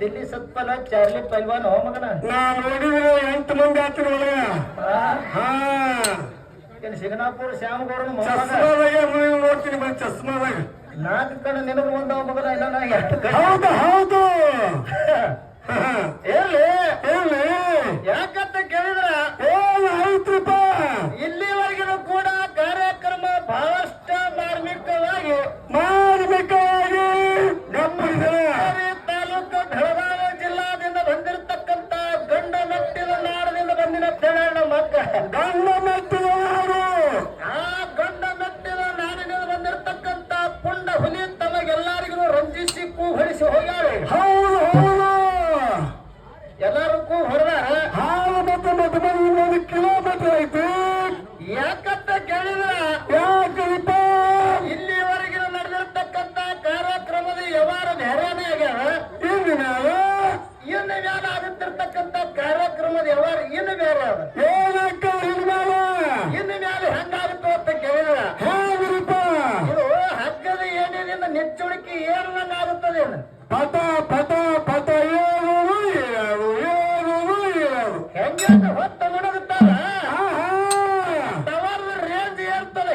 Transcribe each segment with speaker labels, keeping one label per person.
Speaker 1: Delhi ಸತ್ಪಲ Charlie ಪೈಲ್ವಾನ್ ಹೋಮಗನ
Speaker 2: ನಾ ನೋಡಿದ್ರೆ ಎಂಟು ಮಂದಿ ಆತಿನ ಒಳಗ ಹಾ.
Speaker 1: ಸಿಗನಾಪುರ ಶ್ಯಾಮಗೌಡ
Speaker 2: ಚಸ್ಮಾದಾಗೆ ನೀವು ನೋಡ್ತೀನಿ ಬರೀ ಚಸ್ಮಾದಾಗ.
Speaker 1: ನಾಲ್ಕು ಕಣ ನಿನಗೆ ಒಂದವ ಮಗನ ಇಲ್ಲ ನಾ ಎಷ್ಟು
Speaker 2: ಹೌದು ಹೌದು.
Speaker 1: ಎಲ್ಲಿ? ಎಲ್ಲಿ? ಯಾಕ?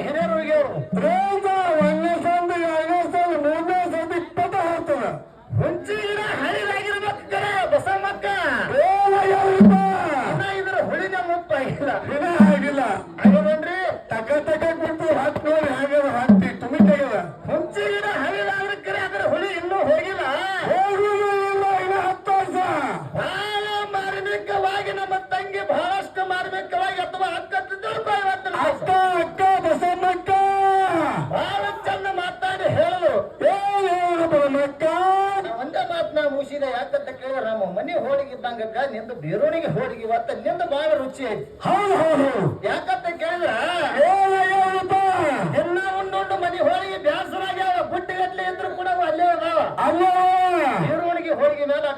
Speaker 1: and
Speaker 2: here
Speaker 1: we go. Bravo!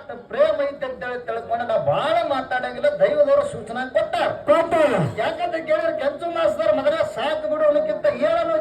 Speaker 1: ಅಂತ ಪ್ರೇಮ ಐತೆ ಅಂತೇಳಿ ತಿಳ್ಕೊಂಡು ನಾ ಬಹಳ ಮಾತಾಡಂಗಿಲ್ಲ ದೈವದವರು ಸೂಚನೆ ಕೊಟ್ಟಾರ. ಯಾಕಂತ ಕೇಳಿದ್ರೆ ಕೆಂಚು ಮಾಸ್ತರ್ ಮೊದಲೇ ಸಾಕು ಬಿಡೋಣಕ್ಕಿಂತ
Speaker 2: ಏಳನ್ನು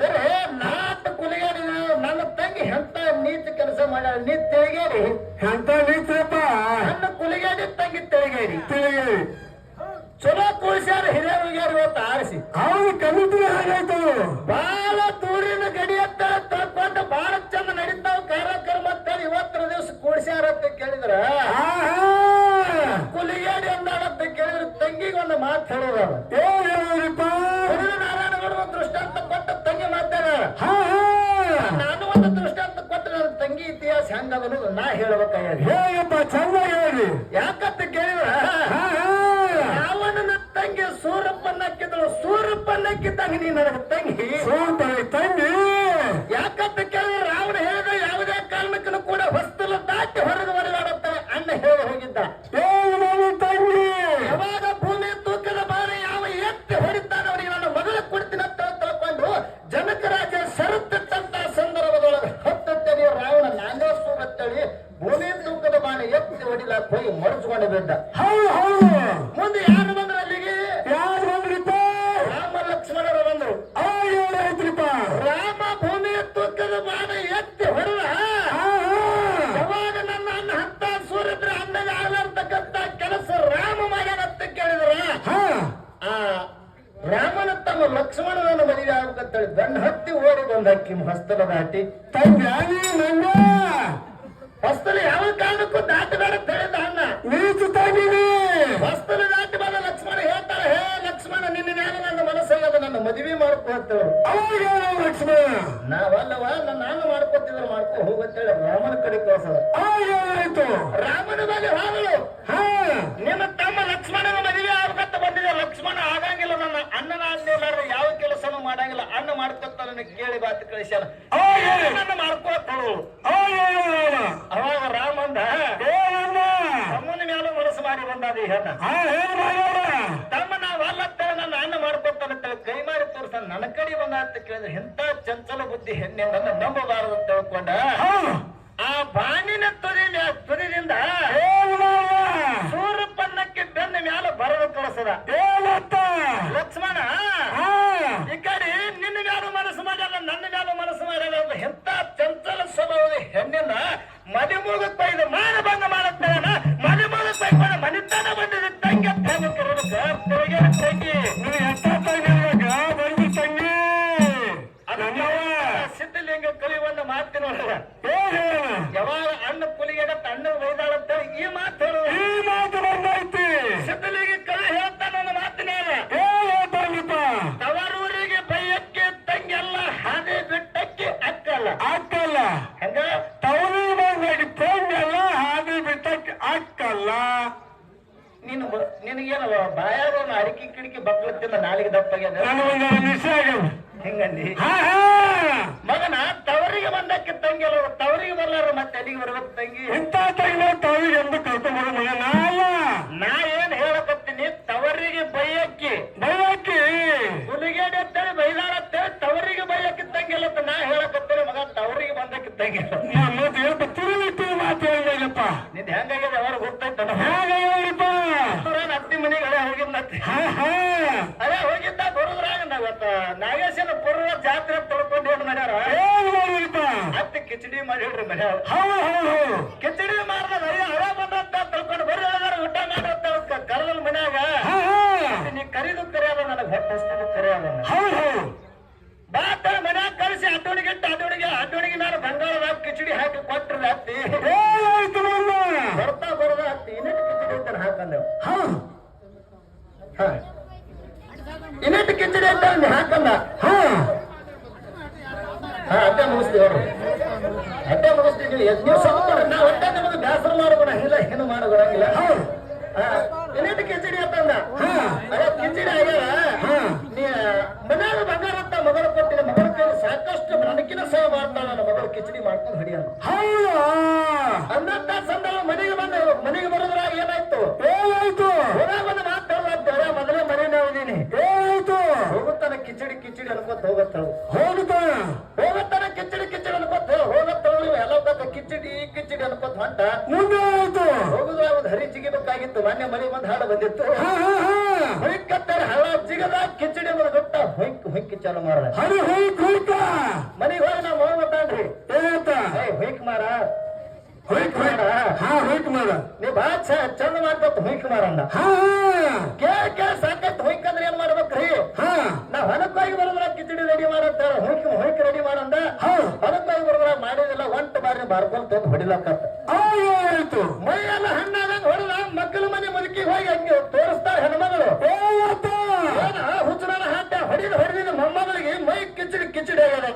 Speaker 1: ಕರೆ. ನಾಟ್ ಕುಲಿಗಾಡಿ ನನ್ನ ತಂಗಿ ಎಂತ ನೀಚ ಕೆಲಸ ಮಾಡ್ಯಾಳ. ನೀ ತಿರುಗೇರಿ
Speaker 2: ಎಂತ
Speaker 1: ನೀ ಹಾಕಿದಳು ಸೂರಪ್ಪನಕ್ಕಿದ್ದಂಗ ನೀ ನನಗ ತಂಗಿ.
Speaker 2: ಸೋತಾಯಿ ತಂಗಿ.
Speaker 1: ಅಂತೇಳಿ ಬೆನ್ನ ಹತ್ತಿ ಓಡಿ ಬಂದಕ್ಕಿ ಹೊಸ್ತಲ ದಾಟಿ
Speaker 2: ಮಂಗ!
Speaker 1: ಹೊಸ್ತಲ ಯಾವ ಕಾರಣಕ್ಕೂ ದಾಟಬೇಡ ಹೇಳಿದ ಅಣ್ಣ. ಹೊಸ್ತಲ ದಾಟಿ ಬಂದ ಲಕ್ಷ್ಮಣ ಹೇಳ್ತಾರೆ ಹೇ ಲಕ್ಷ್ಮಣ ನಿನ್ನ ನನ್ನ ಮನಸ್ಸಲ್ಲದ ನನ್ನ ಮದುವೆ
Speaker 2: ಮಾಡ್ಕೊಳ್ತೇವ್ರು. ಲಕ್ಷ್ಮಣ?
Speaker 1: ನಾವಲ್ಲವ ನನ್ನ ನಾನು ಮಾಡ್ಕೊತಿದ್ರು ಮಾಡ್ಕೊ ಹೋಗಂತೇಳಿ ರಾಮನ ಕಡೆ ಕಳ್ಸದ ರಾಮನ ಮೇಲೆ ಹೋಗಲು ನಿನ್ನ ತಮ್ಮ ಲಕ್ಷ್ಮಣನ ಮದುವೆ ಆಗತ್ತ ಬಂದಿದೆ. ಲಕ್ಷ್ಮಣ ಆಗಂಗಿಲ್ಲ
Speaker 2: ನನ್ನ ಅಣ್ಣನ
Speaker 1: ಅನ್ನಿಲ್ಲಾರ ಯಾವ
Speaker 2: ಕೆಲಸನೂ ಮಾಡಂಗಿಲ್ಲ.
Speaker 1: ಅಣ್ಣ ಮಾಡ್ಕೊತ
Speaker 2: ನನಗೆ
Speaker 1: ಕೇಳಿ ಬಾತು ಕಳಿಸಲ್ಲ ನನ್ನ ಮಾಡ್ಕೊಳ್ತಾಳು. ಅವಾಗ ರಾಮ?
Speaker 2: ಅಂದ ಮ್ಯಾಲ ಮನಸ್ಸು
Speaker 1: ಮಾಡಿ ಬಂದಾದ ಹೇಳ ತಮ್ಮ ಅನ್ನ ಮಾಡ್ಕೊತಾನ ಕೈ ಮಾಡಿ ತೋರ್ಸ ನನ್ನ ಕಡೆ ಬಂದ ಅಂತ ಕೇಳಿದ್ರೆ ಎಂತ ಚಂಚಲ ಬುದ್ಧಿ ಹೆಣ್ಣೆ ನಂಬಬಾರದು ಅಂತ ತಿಳ್ಕೊಂಡ? ಆ ಬಾಣಿನ ತುದಿ ತುದಿದಿಂದ ಸೂರ್ಯಪನ್ನಕ್ಕೆ ಬೆನ್ನ ಮ್ಯಾಲ ಬರದು ಕಳಿಸದ. ಲಕ್ಷ್ಮಣ! ಈ ಕಡೆ ನಿನ್ನ ಮ್ಯಾಲ ಮನಸ್ಸು ಮಾಡ್ಯಾರ ನನ್ನ ಮ್ಯಾಲ ಮನಸ್ಸು ಮಾಡ್ಯಾರ ಎಂತ ಚಂಚಲ ಸ್ವಭಾವದ ಹೆಣ್ಣಿಂದ? ಮದಿ ಮುಗಿದ ಬೈದು ಮಾನ
Speaker 2: ಬಂದ
Speaker 1: ಮಾಡುತ್ತಾನ ಅಕ್ಕಲ್ಲ ನಿನ್ ನಿನಗೇನು ಬಾಯಾಗ ಒಂದು ಅಡಿಕೆ ಕಿಡಿಕೆ ಬಕ್ಲತ್ತಿಂದ ನಾಲಿಗೆ ದಪ್ಪಾಗ್ಯದ. ಹಿಂಗಂದಿ? ಮಗನ ತವರಿಗೆ ಬಂದಕ್ಕೆ ತಂಗಿಲ್ಲ ತವರಿಗೆ ಬರ್ಲಾರ ಮತ್ತೆ ಅಲ್ಲಿಗೆ ಬರ್ಬೇಕು ತಂಗಿ?
Speaker 2: ಇಂಥ ತಂಗಿ ತವರಿಗೆ ಎಂದು ಕರ್ಕೊಂಡ್ಬರೋ ಮಗ ನಾಲ್ಲ
Speaker 1: ನಾ ಏನ್ ಹೇಳಕತ್ತೀನಿ? ತವರಿಗೆ ಬೈಯಕ್ಕಿ.
Speaker 2: ಬೈಯಾಕಿ
Speaker 1: ಹುಲಿಗೇಡಿ ಅಂತೇಳಿ ಅಂತೇಳಿ ತವರಿಗೆ ಅಂತ ನಾ ಹೇಳಕತ್ತೇನೆ ಮಗ ತವರಿಗೆ ಬಂದಕ್ಕೆ ತಂಗಿಲ್ಲ
Speaker 2: ಮತ್ತೆ ಹೇಳ್ತ ತಿರುಗಿಟ್ಟು ಮಾತು ಹೇಳಿದಪ್ಪ
Speaker 1: ನಿದ್ ಹೆಂಗಾಗ್ಯದ ಅವ್ರಿಗೆ ಗೊತ್ತಾಯ್ತಾನ
Speaker 2: ಹಾಗೆ ಹೇಳಿಪ್ಪ
Speaker 1: ಅತ್ತಿ ಮನೆಗೆ ಅದೇ ಹೋಗಿದ್ನತ್ತಿ
Speaker 2: ಹಾ ಹಾ.
Speaker 1: ಅದೇ ಹೋಗಿದ್ದ ಬರುದ್ರಾಗ ನಾವತ್ತ ನಾಗೇಶನ ಪೂರ್ವ ಜಾತ್ರೆ ತೊಳ್ಕೊಂಡು ಏನ್ ಮಾಡ್ಯಾರ ಅತ್ತಿ ಕಿಚಡಿ ಮಾಡಿ ಹೇಳ್ರಿ ಮನೆ
Speaker 2: ಹೌದು ಹೌದು
Speaker 1: ಕಿಚಡಿ ಮಾಡ್ದ ಅಯ್ಯ ಹಳೆ ಬಂದಂತ ತೊಳ್ಕೊಂಡು ಬರ್ರಿ. ಜಿಗಿಬೇಕಾಗಿತ್ತು ಮೊನ್ನೆ ಮನೆ ಬಂದು ಹಾಡು ಬಂದಿತ್ತು. ಹೊಯ್ಕತ್ತಾರೆ ಜಿಗದ ಕಿಚಡಿ ಬರ ಗೊತ್ತ ಹೊಯ್ಕ್ ಹೊಯ್ಕಿ ಚಾಲು ಮಾಡ್ದ.
Speaker 2: ಹರಿ
Speaker 1: ಮನೆಗೆ ಹೋಗಿ ನಾವು ಹೋಗ್ತಾನ್ರಿ
Speaker 2: ಏನಂತ?
Speaker 1: ಹೊಯ್ಕ್ ಮಾರ.
Speaker 2: ಹೋಯ್ತು ಹೋಯ್ತು ಹಾ ಹೋಯ್ತು ಮಾಡ.
Speaker 1: ನೀ ಚ- ಚಂದ ಮಾಡ್ಕೊತ ಹೊಯ್ಕ್ ಮಾರಣ್ಣ
Speaker 2: ಹಾ
Speaker 1: ಕೇಳ ಕೇಳ ಸಾಕತ್ ಹೊಯ್ಕ್ ಅಂದ್ರೆ ಏನ್ ಮಾಡ್ಬೇಕ್ರಿ?
Speaker 2: ಹಾ.
Speaker 1: ನಾವ್ ಹೊಲಕ್ಕಾಗಿ ಬರೋದ್ರ ಕಿಚಡಿ ರೆಡಿ ಮಾಡಂತಾರ ಹೊಯ್ಕ್ ಹೊಯ್ಕ್ ರೆಡಿ ಮಾಡಂದ. ಹೊಲಕ್ಕಾಗಿ ಬರೋದ್ರ ಮಾಡಿದಿಲ್ಲ ಒಂಟ್ ಬಾರಿ ಬಾರ್ಕೊಂಡ್ ತಂದು ಹೊಡಿಲಕ್ಕತ್ತ ಹಾಟ ಮೊಮ್ಮಗಳಿಗೆ ಮೈ ಕಿಚಡಿ ಕಿಚಡಿ ಆಗ್ಯದ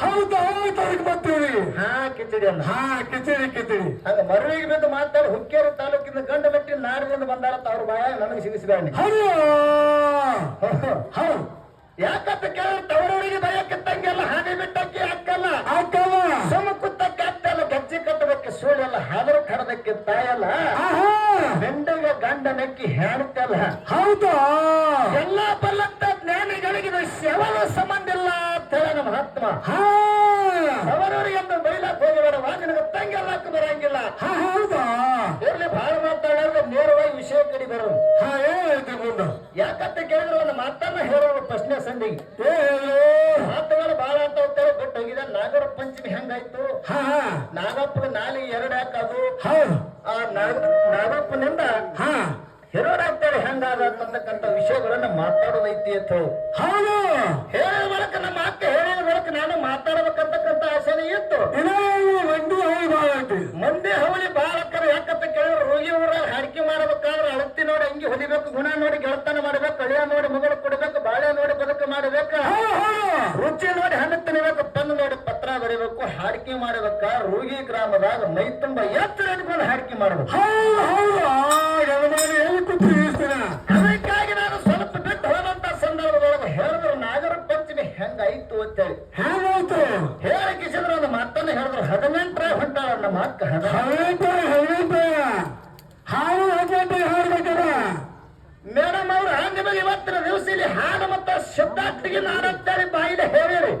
Speaker 2: ಹೌದು ಹೌದು ಅದಕ್ಕೆ ಬರ್ತೀವಿ
Speaker 1: ಹಾ ಕಿಚಡಿ ಅಂತ
Speaker 2: ಹಾ ಕಿಚಡಿ ಕಿಚಡಿ
Speaker 1: ಹಂಗ ಮರುವಿಗೆ ಬಂದು ಮಾತಾಡಿ ಹುಕ್ಕೇರಿ ತಾಲೂಕಿನ ಗಂಡ ಬೆಟ್ಟಿ ನಾಡಿನಿಂದ ಬಂದಾರತ್ತ ಅವ್ರ ಬಾಯ ನನಗೆ ಸಿಗಿಸಿದಾಣಿ
Speaker 2: ಹೌದು. ಹೌದು
Speaker 1: ಯಾಕಂತ ಕೇಳಿದ್ರೆ ತವರವರಿಗೆ ಭಯಕ್ಕಿತ್ತಂಗೆಲ್ಲ ಹಾನಿ ಬಿಟ್ಟಕ್ಕೆ ಅಕ್ಕಲ್ಲ
Speaker 2: ಅಕ್ಕಲ್ಲ
Speaker 1: ಸಮ ಅಕ್ಕಲ್ಲ ಗಜ್ಜಿ ಕಟ್ಟದಕ್ಕೆ ಸೂಳೆಲ್ಲ ಹಾದರು ಕಡದಕ್ಕೆ ತಾಯಲ್ಲ?
Speaker 2: ಆಹಾ!
Speaker 1: ಗಂಡ ಗಂಡನಕ್ಕಿ ಹೇಳ್ತಲ್ಲ
Speaker 2: ಹೌದು?
Speaker 1: ಎಲ್ಲ ಬಲ್ಲಂತ ಜ್ಞಾನಿಗಳಿಗೆ ಶವನ ಸಂಬಂಧ ಇಲ್ಲ ಅಂತ ಹೇಳ ನಮ್ಮ ಆತ್ಮ. ಅವರವರಿಗೆ ಎಂದು ಬೈಲಕ್ ವಾಹನ ನಿನಗೆ ತಂಗೆಲ್ಲಕ್ಕ ಬರಂಗಿಲ್ಲ.
Speaker 2: ಹೌದಾ?
Speaker 1: ನೇರವಾಗಿ ವಿಷಯ ಕಡೆ ಬರೋದು
Speaker 2: ಹಾ ಮುಂದೆ
Speaker 1: ಯಾಕಂತ ಕೇಳಿದ್ರೆ ಒಂದು ಮಾತನ್ನ ಹೇಳೋದು ಪ್ರಶ್ನೆ ಸಂದಿಗೆ.
Speaker 2: ಹೇಳು
Speaker 1: ಮಾತುಗಳು ಬಹಳ ಅಂತ ಹೋಗ್ತಾರೆ ಬಟ್ ಹೋಗಿದೆ ನಾಗರ ಪಂಚಮಿ ಹೆಂಗಾಯ್ತು? ನಾಗಪ್ಪನ ನಾಲಿಗೆ ಎರಡು ಹಾಕೋದು.
Speaker 2: ಹೌದು.
Speaker 1: ಆ ನಾಗ ನಾಗಪ್ಪನಿಂದ
Speaker 2: ಹಾ.
Speaker 1: ಹಿರೋಡಾಗ್ತಾರೆ ಹೆಂಗಾದ ಅಂತಕ್ಕಂಥ ವಿಷಯಗಳನ್ನ ಮಾತಾಡೋದೈತಿ ಅಂತ ಹೇಳಿ. ಹೇಳಿದ ಬಳಿಕ ನಮ್ಮ ಅಕ್ಕ ಹೇಳಿದ ಬಳಿಕ ನಾನು ಮಾತಾಡ್ಬೇಕಂತಕ್ಕಂಥ ಆಸೆನೇ ಇತ್ತು. ಹೊಲಿಬೇಕು ಗುಣ ನೋಡಿ ಗೆಳತನ ಮಾಡಬೇಕು ಕಳಿಯ ನೋಡಿ ಮಗಳು ಕೊಡಬೇಕು ಬಾಳೆ ನೋಡಿ ಬದುಕು ಮಾಡಬೇಕು. ರುಚಿ ನೋಡಿ ಹಣ್ಣು ತಿನ್ನಬೇಕು ಪೆನ್ ನೋಡಿ ಪತ್ರ ಬರೀಬೇಕು ಹಾಡಿಕೆ ಮಾಡಬೇಕ ರೋಗಿ ಗ್ರಾಮದಾಗ ಮೈ ತುಂಬ ಎತ್ತರ ಇಟ್ಕೊಂಡು ಹಾಡಿಕೆ ಮಾಡಬೇಕು. ಅದಕ್ಕಾಗಿ ನಾನು ಸ್ವಲ್ಪ ಬಿಟ್ಟು ಹೋದಂತ ಸಂದರ್ಭದೊಳಗೆ ಹೇಳಿದ್ರು ನಾಗರ ಪಂಚಮಿ ಹೆಂಗಾಯ್ತು ಅಂತೇಳಿ. ಹೇಳಿ ಕಿಸಿದ್ರು ಒಂದು ಮಾತನ್ನ ಹೇಳಿದ್ರು ಹದಿನೆಂಟರ ಹೊಂಟಾಳ
Speaker 2: ನಮ್ಮ
Speaker 1: ಅಕ್ಕ ನಿಮಗೆ ಇವತ್ತಿನ ದಿವಸದಲ್ಲಿ ಹಾಡು ಮತ್ತು ಸಿದ್ಧಾರ್ಥಿಗೆ ನಾಡಂತೇಳಿ ಬಾಯಿಲೆ ಹೇಳಿರಿ.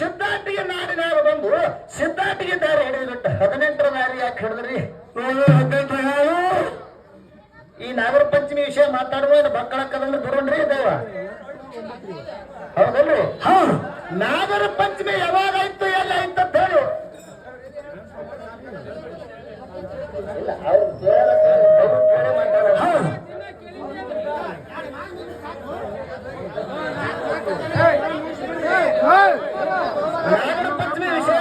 Speaker 1: ಸಿದ್ಧಾರ್ಥಿಗೆ ನಾಡಿನವರು ಬಂದು ಸಿದ್ಧಾರ್ಥಿಗೆ ದಾರಿ ಹಿಡಿದಿಟ್ಟು ಹದಿನೆಂಟರ ದಾರಿ ಯಾಕೆ ಹಿಡಿದ್ರಿ? ಈ ನಾಗರ ಪಂಚಮಿ ವಿಷಯ ಮಾತಾಡುವ ಬಕ್ಕಳಕ್ಕದಲ್ಲಿ ಬರೋಣ್ರಿ ದೇವ? ಹೌದಲ್ರಿ? ಹೌದು. ನಾಗರ ಪಂಚಮಿ ಯಾವಾಗಾಯ್ತು ಎಲ್ಲ ಆಯ್ತು ಅಂತ ಹೇಳು. ಇಲ್ಲ ಅವ್ರು ಕೇಳಕ್ಕೆ ಅವ್ರು ಕೇಳೇ ಮಾತಾಡೋದು. ಹೌದು ನಾಗರ ಪಂಚಮಿ ವಿಷಯ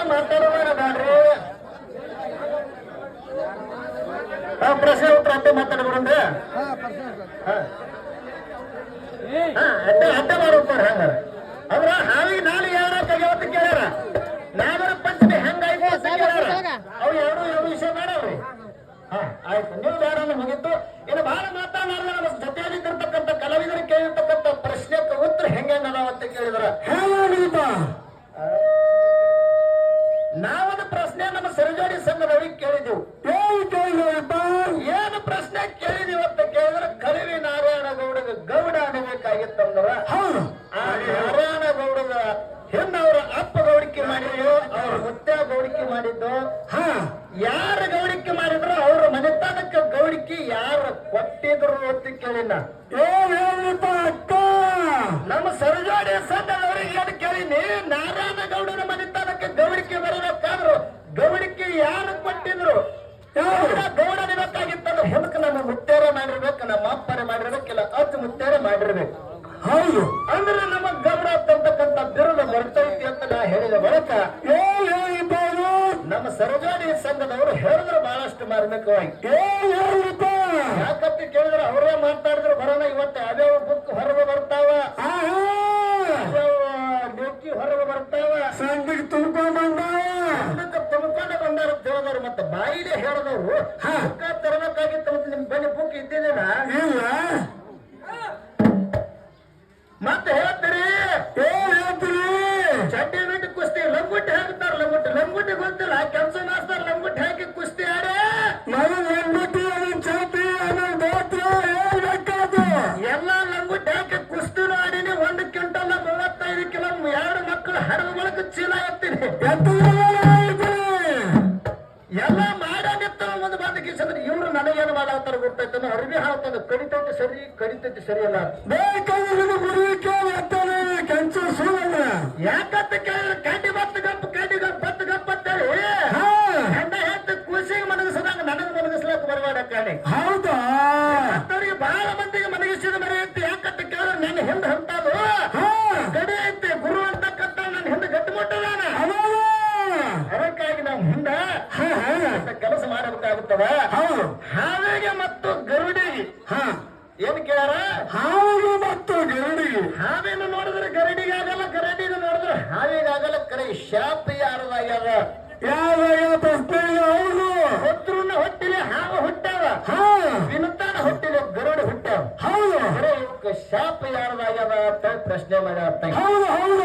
Speaker 1: ಕೊಟ್ಟಿದ್ರು ಅಂತ ಕೇಳಿಲ್ಲ.
Speaker 2: ಏನ್ ಹೇಳಿಪ್ಪ ಅಕ್ಕ.
Speaker 1: ನಮ್ಮ ಸರ್ಜಾಡಿ ಸಂಘದವರಿಗೆ ಏನು ಕೇಳಿನಿ ನಾರಾಯಣ ಗೌಡನ ಮನೆತನಕ್ಕೆ ಗೌಡಿಕೆ ಬರಬೇಕಾದ್ರು ಗೌಡಿಕೆ ಯಾರು ಕೊಟ್ಟಿದ್ರು? ಗೌಡ ಗೌಡ ಹೊಲಕ್ಕೆ ನಮ್ಮ ಮುತ್ತೇರ ಮಾಡಿರ್ಬೇಕು ನಮ್ಮ ಅಪ್ಪನೆ ಮಾಡಿರ್ಬೇಕಿಲ್ಲ ಅಜ್ಜ ಮುತ್ತೇರ ಮಾಡಿರ್ಬೇಕು.
Speaker 2: ಹೌದು.
Speaker 1: ಅಂದ್ರೆ ನಮ್ಮ ಗೌಡ ಅಂತಕ್ಕಂಥ ಬಿರುದ ಬರ್ತೈತಿ ಅಂತ ನಾ ಹೇಳಿದ ಬಳಿಕ ನಮ್ಮ ಸರಜಾಡಿ ಸಂಘದವರು ಹೇಳಿದ್ರು ಬಹಳಷ್ಟು ಮಾರ್ಮಿಕವಾಗಿ. ಯಾಕಂತ ಕೇಳಿದ್ರೆ ಅವರೇ ಮಾತಾಡಿದ್ರು ಬರೋಣ ಇವತ್ತು. ಯಾವ್ಯಾವ ಬುಕ್ ಹೊರಗೆ ಬರ್ತಾವ. ಲೇಖಿ ಹೊರಗೆ ಬರ್ತಾವ.
Speaker 2: ಸಂದಿಗೆ ತುಂಬ್ಕೊಂಡ್ ಬಂದಾವ.
Speaker 1: ಅದಕ್ಕೆ ತುಂಬಿಕೊಂಡು ಬಂದಾರ ಅಂತ ಹೇಳಿದವ್ರು ಮತ್ತೆ ಬಾಯಿಲೆ ಹೇಳಿದವ್ರು. ಬುಕ್ಕ ತರಬೇಕಾಗಿತ್ತು ಮತ್ತೆ ನಿಮ್ ಬನ್ನಿ ಬುಕ್ ಇದ್ದಿದ್ದೇನ
Speaker 2: ಇಲ್ಲ.
Speaker 1: ಮತ್ತೆ ಹೇಳ್ತೀರಿ?
Speaker 2: ಏನ್ ಹೇಳ್ತೀರಿ?
Speaker 1: ಚಡ್ಡಿ ಬಿಟ್ಟು ಕುಸ್ತಿ ಲಂಗುಟ್ಟಿ ಹಾಕ್ತಾರ ಲಂಗುಟ್ಟಿ. ಲಂಗುಟ್ಟಿ ಗೊತ್ತಿಲ್ಲ. ಕೆಲಸ ಮಾಸ್ತಾರ ಎಲ್ಲ ಮಾಡಾನಿತ್ತ ಒಂದು ಬಂದ ಕಿಸಂದ್ರೆ ಇವ್ರು ನನಗೇನು ಮಾಡಾತಾರ ಗೊತ್ತಾಯ್ತಾನ ಅರ್ಬಿ ಹಾಕ್ತಾನೆ ಕಡಿತೈತಿ ಸರಿ ಕಡಿತೈತಿ ಸರಿ ಅಲ್ಲ
Speaker 2: ಬೇಕಾದ್ರೆ ಗುರಿ ಕೇಳಿ
Speaker 1: ಯಾಕಂತ ಕೇಳಿದ್ರೆ ಕಡ್ಡಿ ಬತ್ತು ಗಪ್ಪ ಕಡ್ಡಿ ಗಪ್ಪ ಬತ್ತು ಗಪ್ಪ ಅಂತೇಳಿ
Speaker 2: ಹಾ
Speaker 1: ಗಂಡ ಹೆತ್ತ ಕೂಸಿಗೆ ಮನಗಸದಂಗ ನನಗೆ ಮನಗಸ್ಲಕ್ಕ ಬರಬೇಡ ಕಾಣಿ
Speaker 2: ಹೌದಾ
Speaker 1: ಮತ್ತವ್ರಿಗೆ ಬಹಳ ಮಂದಿಗೆ ಮನಗಿಸಿದ ಮರಿ ಐತಿ ಯಾಕಂತ ಕೇಳಿದ್ರೆ ನನ್ನ ಹಿಂದೆ ಹಂತಾದು
Speaker 2: ಹಾ
Speaker 1: ಗಡಿ ಐತಿ ಗುರು ಅಂತಕ್ಕಂಥ ನನ್ನ ಹಿಂದೆ ಗಟ್ಟಿ ಮುಟ್ಟದಾನ
Speaker 2: ಅದಾವ
Speaker 1: ಅದಕ್ಕಾಗಿ ನಾವು ಹಿಂದೆ
Speaker 2: ಹಾ ಹಾ
Speaker 1: ಅಂತ ಕೆಲಸ ಮಾಡಬೇಕಾಗುತ್ತದ
Speaker 2: ಹೌದು.
Speaker 1: ಹಾವಿಗೆ ಮತ್ತು ಗರುಡಿಗೆ.
Speaker 2: ಹಾ.
Speaker 1: ಏನ್ ಕೇಳ
Speaker 2: ಹಾವು ಮತ್ತು ಗರುಡಿಗೆ.
Speaker 1: ಹಾವಿನ ನೋಡಿದ್ರೆ ಗರಡಿಗಾಗಲ್ಲ ಆಗಲ್ಲ ಗರಡಿಗೆ ನೋಡಿದ್ರೆ ಹಾವಿಗೆ ಆಗಲ್ಲ. ಕರೆ ಶಾಪ ಯಾರದಾಗ್ಯಾರ
Speaker 2: ಯಾವ ಹೌದು.
Speaker 1: ಶತ್ರುನ ಹೊಟ್ಟಿಲೆ ಹಾವ ಹುಟ್ಟಾವ
Speaker 2: ಹಾ.
Speaker 1: ವಿನುತಾನ ಹೊಟ್ಟಿಲೆ ಗರುಡ ಹುಟ್ಟಾವ
Speaker 2: ಹೌದು.
Speaker 1: ಕರೆ ಇವಕ್ಕೆ ಶಾಪ ಯಾರದಾಗ್ಯಾವ ಅಂತ ಪ್ರಶ್ನೆ ಮಾಡ್ಯಾರ
Speaker 2: ಹೌದು ಹೌದು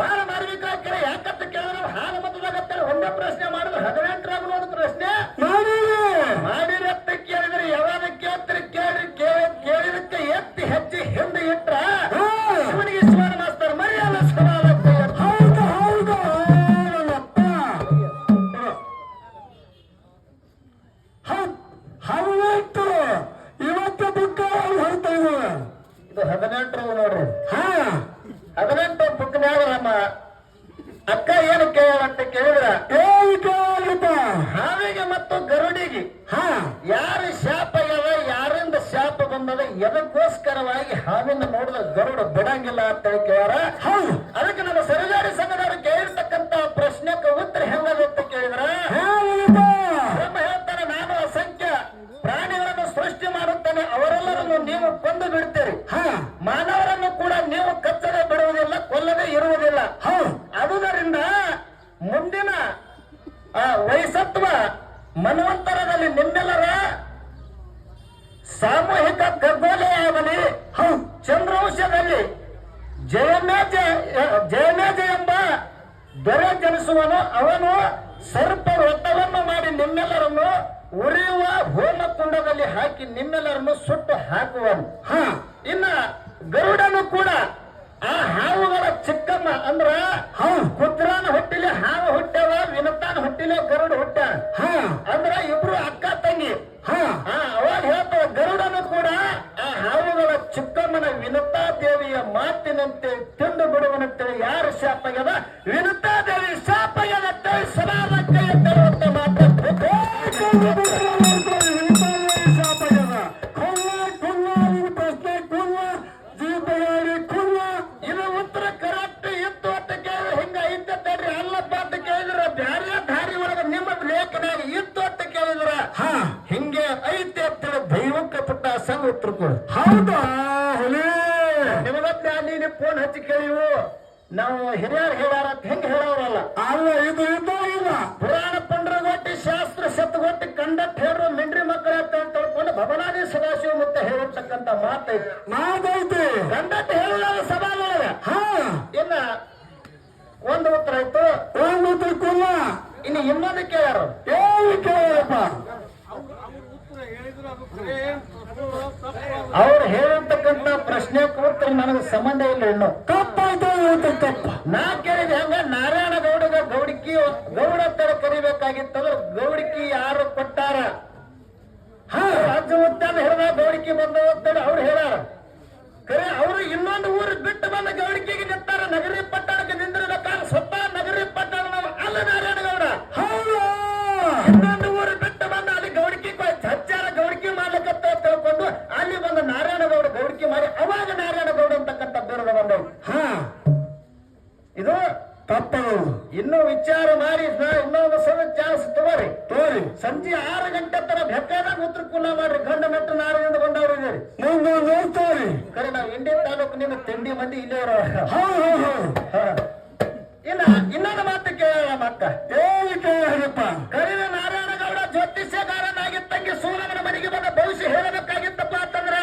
Speaker 1: ಬಾರ ಮಾಡ್ಬೇಕಾಗ್ತಾರೆ ಕರೆ? ಕೇಳಿದ್ರೆ ಮನ್ವಂತರದಲ್ಲಿ ನಿಮ್ಮೆಲ್ಲರ ಸಾಮೂಹಿಕ ಖಗೋಲೆಯಾಗಲಿ
Speaker 2: ಹೌ
Speaker 1: ಚಂದ್ರವಂಶದಲ್ಲಿ ಜಯಮೇಜ ಜಯಮೇಜ ಎಂಬ ದೊರೆ ಜನಿಸುವನು, ಅವನು ಸರ್ಪ ವ್ರತವನ್ನು ಮಾಡಿ ನಿಮ್ಮೆಲ್ಲರನ್ನು ಉರಿಯುವ ಹೋಮ ಕುಂಡದಲ್ಲಿ ಹಾಕಿ ನಿಮ್ಮೆಲ್ಲರನ್ನು ಸುಟ್ಟು ಹಾಕುವನು.
Speaker 2: ಹ,
Speaker 1: ಇನ್ನ ಗರುಡನು ಕೂಡ ಆ ಹಾವುಗಳ ಚಿಕ್ಕಮ್ಮ ಅಂದ್ರ
Speaker 2: ಹೌದು.
Speaker 1: ಕುದ್ರಾನ ಹುಟ್ಟಿಲೆ ಹಾವು ಹುಟ್ಟವ ವಿನತಾನ ಹುಟ್ಟಿಲೆ ಗರುಡ ಹುಟ್ಟ
Speaker 2: ಹಾ.
Speaker 1: ಅಂದ್ರ ಇಬ್ರು ಅಕ್ಕ ತಂಗಿ. ಅವಾಗ ಹೇಳ್ತಾವ ಗರುಡನು ಕೂಡ ಆ ಹಾವುಗಳ ಚಿಕ್ಕಮ್ಮನ ವಿನತಾ ದೇವಿಯ ಮಾತಿನಂತೆ ತಿಂದು ಬಿಡುವನಂತೆ ಯಾರು ಶಾಪಗದ ವಿನತಾ ದೇವಿ ಶಾಪಗದ ಸದಾ ಮಕ್ಕಳ ಮಾತು. ನನಗೆ ಸಂಬಂಧ ಇಲ್ಲ ಇನ್ನು.
Speaker 2: ತಪ್ಪಾಯ್ತು ಇವತ್ತು
Speaker 1: ನಾ ಕೇಳಿದ ಹಂಗ ನಾರಾಯಣ ಗೌಡಗ ಗೌಡಿಕಿ ಗೌಡ ತರ ಕರಿಬೇಕಾಗಿತ್ತಂದ್ರ ಗೌಡಿಕಿ ಯಾರು ಕೊಟ್ಟಾರ? ಹಾ, ರಾಜ್ಯ ಹೇಳ ಗೌಡಿಕಿ ಬಂದ ಅಂತೇಳಿ ಅವ್ರು ಹೇಳಾರ. ಕರೆ, ಅವರು ಇನ್ನೊಂದು ಊರು ಬಿಟ್ಟು ಬಂದ ಗೌಡಿಕೆಗೆ ನಿಂತಾರ ನಗರಿ ಇನ್ನೂ ವಿಚಾರ ಮಾಡಿ ಇನ್ನೊಂದು ಸಲ ಚಾನ್ಸ್ ತಗೋರಿ.
Speaker 2: ತೋರಿ
Speaker 1: ಸಂಜೆ ಆರು ಗಂಟೆ ತರ ಬೇಕಾದಾಗ ಉತ್ತರ ಕುಲ ಮಾಡ್ರಿ. ಗಂಡ ಮೆಟ್ಟು ನಾರಿಂದ ಬಂದವರು ಇದೇರಿ
Speaker 2: ಮುಂದೆ ನೋಡ್ತೋರಿ
Speaker 1: ಕರೆ ನಾವು ಇಂಡಿ ತಾಲೂಕು ನಿಮ್ಮ ತಿಂಡಿ ಮಂದಿ ಇಲ್ಲೇ ಇರೋ
Speaker 2: ಹೌದು
Speaker 1: ಇನ್ನ ಇನ್ನೊಂದು ಮಾತು ಕೇಳೋಣ ಮಕ್ಕ.
Speaker 2: ಏನು ಕೇಳಪ್ಪ
Speaker 1: ಕರಿನ ನಾರಾಯಣ ಗೌಡ ಜ್ಯೋತಿಷ್ಯಗಾರನಾಗಿತ್ತಂಗೆ ಸೂರ್ಯನ ಮನೆಗೆ ಬಂದ ಭವಿಷ್ಯ ಹೇಳಬೇಕಾಗಿತ್ತಪ್ಪ ಅಂತಂದ್ರ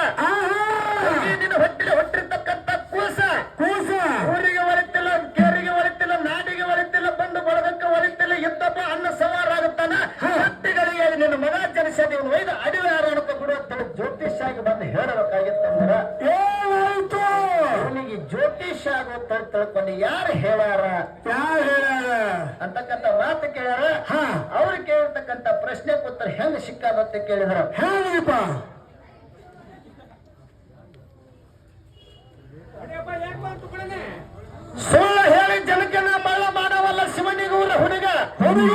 Speaker 1: ಪ್ರಶ್ನೆ ಉತ್ತರ ಹೆಂಗ್ ಸಿಕ್ಕಾದಂತ ಕೇಳಿದ್ರ
Speaker 2: ಹೇಳಪ್ಪ
Speaker 1: ಸುಳ್ಳು ಹೇಳಿ ಜನಕ್ಕೆ ನಾ ಮಳ್ಳ ಮಾಡವಲ್ಲ ಶಿವನಿಗೂರ ಹುಡುಗ.
Speaker 2: ಹುಡುಗ.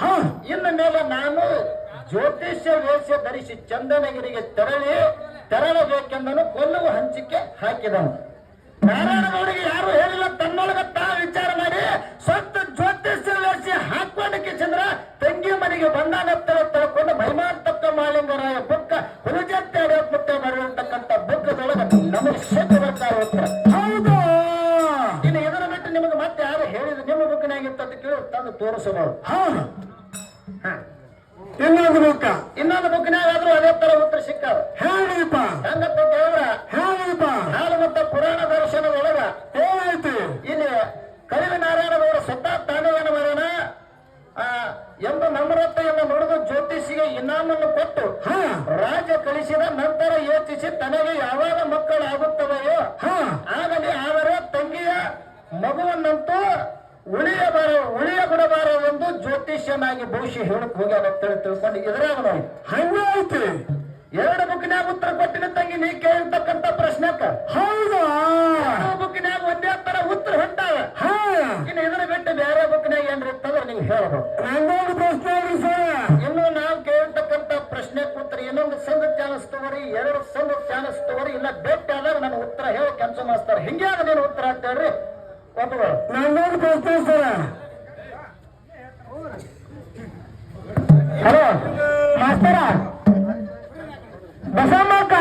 Speaker 2: ಹಾ,
Speaker 1: ಇನ್ನು ಮೇಲೆ ನಾನು ಜ್ಯೋತಿಷ್ಯ ವೇಷ ಧರಿಸಿ ಚಂದನಗಿರಿಗೆ ತೆರಳಿ ತೆರಳಬೇಕೆಂದನು ಕೊಲ್ಲುವ ಹಂಚಿಕೆ ಹಾಕಿದನು. ನಾರಾಯಣಗೌಡಿಗೆ ಯಾರು ಹೇಳಿಲ್ಲ, ತನ್ನೊಳಗ ತಾ ವಿಚಾರ ಮಾಡಿ ಸ್ವಂತ ಜ್ಯೋತಿಷ್ಯ ವೇಷ ಹಾಕೊಂಡಕ್ಕೆ ಚಂದ್ರ ತಂಗಿ ಮನೆಗೆ ಬಂದಾನತ್ತ ತಿಳ್ಕೊಂಡು ಮಹಿಮಾಂತಕ್ಕ ಮಾಲಿಂಗರಾಯ ಬುಕ್ಕ ಹುಲಜತ್ತೆ ಪುಟ್ಟ ಬರೆದಿರ್ತಕ್ಕಂಥ ಬುಕ್ಕದೊಳಗೆ ನಮಗೆ ಶಕ್ತಿ ಬರ್ತಾ ಉತ್ತರ ತಂದು ತೋರಿಸಬಹುದು
Speaker 2: ಹೌದು ಇನ್ನೊಂದು ಬುಕ್?
Speaker 1: ಇನ್ನೊಂದು ಬುಕ್ನಾಗಾದ್ರೂ ಅದೇ ತರ ಉತ್ತರ ಸಿಕ್ಕಾವ
Speaker 2: ಹೇಳಿಪ.
Speaker 1: ಹಂಗಂತ ಕೇಳಿದ್ರ
Speaker 2: ಹೇಳಿಪ.
Speaker 1: ಹಾಲು ಮತ್ತು ಪುರಾಣ ದರ್ಶನದೊಳಗ
Speaker 2: ಏನಾಯ್ತು?
Speaker 1: ಇಲ್ಲಿ ಕರಿವ ನಾರಾಯಣದವರ ಸ್ವತಃ ತಾಂಡವನ ಮಾಡೋಣ ಎಂಬ ನಮ್ರತೆಯನ್ನು ನುಡಿದು ಜ್ಯೋತಿಷಿಗೆ ಇನಾಮನ್ನು ಕೊಟ್ಟು
Speaker 2: ಹಾ.
Speaker 1: ರಾಜ ಕಳಿಸಿದ ನಂತರ ಯೋಚಿಸಿ ತನಗೆ ಯಾವಾಗ ಮಕ್ಕಳು ಆಗುತ್ತವೆಯೋ
Speaker 2: ಹಾ.
Speaker 1: ಆಗಲಿ ಆದರೆ ತಂಗಿಯ ಮಗುವನ್ನಂತೂ ಉಳಿಯಬಾರ ಉಳಿಯ ಬಿಡಬಾರದೆಂದು ಜ್ಯೋತಿಷ್ಯನಾಗಿ ಭವಿಷ್ಯ ಹೇಳಕ್ ಹೋಗ್ಯಾರ ಅಂತೇಳಿ ತಿಳ್ಕೊಂಡು ಇದ್ರಾಗ ಹಂಗ
Speaker 2: ಹಂಗಾಯ್ತು
Speaker 1: ಎರಡು ಬುಕ್ನ್ಯಾಗ ಉತ್ತರ ಕೊಟ್ಟಿನ ತಂಗಿ ನೀ ಕೇಳಿರ್ತಕ್ಕಂತ ಪ್ರಶ್ನೆಕ್ಕ
Speaker 2: ಹೌದಾ?
Speaker 1: ಬುಕ್ನ್ಯಾಗ ಒಂದೇ ತರ ಉತ್ತರ ಹೊಂಟಾವ.
Speaker 2: ಹಾ.
Speaker 1: ಇನ್ನು ಇದನ್ನ ಬಿಟ್ಟು ಬೇರೆ ಬುಕ್ನ್ಯಾಗ ಏನ್ರಿ ಇರ್ತಂದ್ರೆ ನೀವು
Speaker 2: ಹೇಳಬಹುದು
Speaker 1: ಇನ್ನು ನಾವು ಕೇಳಿರ್ತಕ್ಕಂತ ಪ್ರಶ್ನೆ ಉತ್ತರ ಇನ್ನೊಂದು ಸಂಘ ಚಾನಸ್ ತಗೋರಿ ಎರಡು ಸಂಘ ತಗೋರಿ ಇಲ್ಲ ಬೆಟ್ಟ ಆದಾಗ ನನ್ನ ಉತ್ತರ ಹೇಳಿ ಕೆಲಸ ಮಾಡಿಸ್ತಾರೆ. ಹಿಂಗೆ ನೀನು ಉತ್ತರ ಅಂತ ಹೇಳ್ರಿ.
Speaker 2: ನಂದೊಂದು ಪ್ರಶ್ನೆ ಸರ್
Speaker 1: ಹಲೋ ಮಾಸ್ತರ ಬಸಮ್ಮಕ್ಕ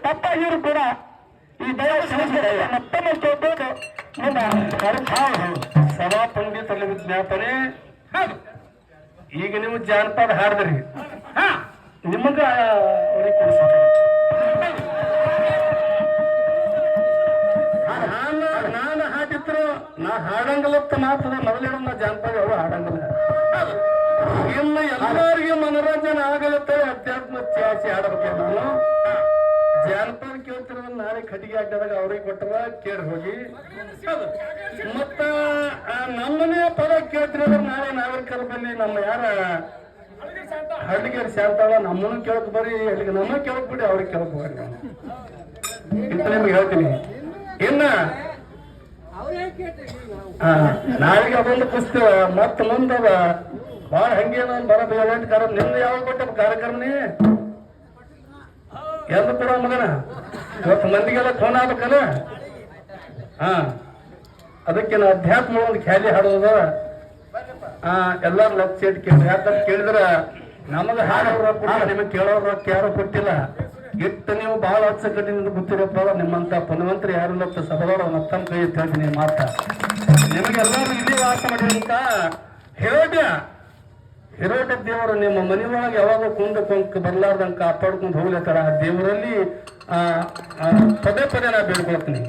Speaker 2: ನಿಡಿ
Speaker 3: ತಪ್ಪಾಗಿರು ಕೂಡ ಈ ದಯ ಸಮಸ್ಯೆ ಮತ್ತೊಮ್ಮೆ ಕೇಳ್ಬೋದು ನಿಮ್ಮ ಸಭಾ ಪಂಡಿತರಲ್ಲಿ ವಿಜ್ಞಾಪನೆ. ಈಗ ನೀವು ಜಾನಪದ ಹಾಡಿದ್ರಿ. ಹಾ. ನಿಮಗ ಅವ್ರಿಗೆ ಕೊಡಿಸ್ತಾರೆ ನಾನು ನಾನು ಹಾಡಿದ್ರು ನಾ ಹಾಡಂಗಲತ್ತ ಮಾತ್ರ ಮೊದಲಿಡ ನಾ ಜಾನಪದ ಅವರು ಹಾಡಂಗಲ್ಲ. ಇನ್ನು ಎಲ್ಲರಿಗೂ ಮನೋರಂಜನೆ ಆಗಲತ್ತ ಅಧ್ಯಾತ್ಮ ಚಾಸಿ ಹಾಡಬೇಕು ನಾನು. ಜಾನಪದ ಕೇಳ್ತಿರೋದ್ ನಾನೇ ಕಟ್ಟಿಗೆ ಅಡ್ಡದಾಗ ಅವ್ರಿಗೆ ಕೊಟ್ಟರ ಕೇಳಿ ಹೋಗಿ. ಮತ್ತ ನಮ್ಮನೇ ಪದ ಕೇಳ್ತಿರೋದ್ರ ನಾಳೆ ನಾಗರಿಕರ ಬಲ್ಲಿ ನಮ್ಮ ಯಾರ? ಹಳ್ಳಿಗೇರಿ ಶಾಂತಾಳ ನಮ್ಮನ್ನು ಕೇಳಕ್ ಬರ್ರಿ ಅಲ್ಲಿಗೆ ನಮ್ಮ ಕೇಳಕ್ ಬಿಡಿ ಅವ್ರಿಗೆ ಕೇಳಕ್ ಬರ್ರಿ ಇಂತ ನಿಮ್ಗೆ ಹೇಳ್ತೀನಿ. ಇನ್ನ ನಾಳೆಗೆ ಅದೊಂದು ಪುಸ್ತಕ ಮತ್ತ ಮುಂದದ ಭಾಳ ಹಂಗೇನ ಬರೋದು ಅಂತ ಕಾರ್ಯಕ್ರಮ ನಿಮ್ದು ಯಾವಾಗ ಕೊಟ್ಟ ಕಾರ್ಯಕ್ರಮನೇ? ಎಂದು ಕೂಡ ಮಗನ. ಇವತ್ತು ಮಂದಿಗೆಲ್ಲ ಫೋನ್ ಆಗ್ಬೇಕಲ್ಲ ಹಾ. ಅದಕ್ಕೆ ನಾ ಅಧ್ಯಾತ್ಮ ಒಂದು ಖ್ಯಾಲಿ ಹಾಡೋದ. ಹಾ ಎಲ್ಲಾರು ಲಕ್ಷ ಇಟ್ಟು ಕೇಳಿ. ಯಾಕಂತ ಕೇಳಿದ್ರ ನಮಗ ಹಾಡೋರು ನಿಮಗೆ ಕೇಳೋರು ಯಾರು ಕೊಟ್ಟಿಲ್ಲ. ಇಟ್ಟು ನೀವು ಬಹಳ ಗೊತ್ತಿರೋ ಗೊತ್ತಿರಪ್ಪ ನಿಮ್ಮಂತ ಪುನವಂತರು ಯಾರು ಲಕ್ಷ ಸಭದವ್ರು ಮತ್ತೊಂದು ಕೈ ಹೇಳ್ತೀನಿ ಮಾತಾ ನಿಮಗೆಲ್ಲರೂ ಇಲ್ಲಿ ವಾಸ ಮಾಡಿದಂತ ಹೇರೋಡ್ಯ ಹಿರೋಟ ದೇವರು ನಿಮ್ಮ ಮನೆ ಒಳಗೆ ಯಾವಾಗ ಕುಂದ ಕೊಂಕ ಬರ್ಲಾರ್ದಂಗ ಕಾಪಾಡ್ಕೊಂಡು ಹೋಗ್ಲತ್ತಾರ. ಆ ದೇವರಲ್ಲಿ ಪದೇ ಪದೇ ನಾ ಬೇಡ್ಕೊಳ್ತೀನಿ.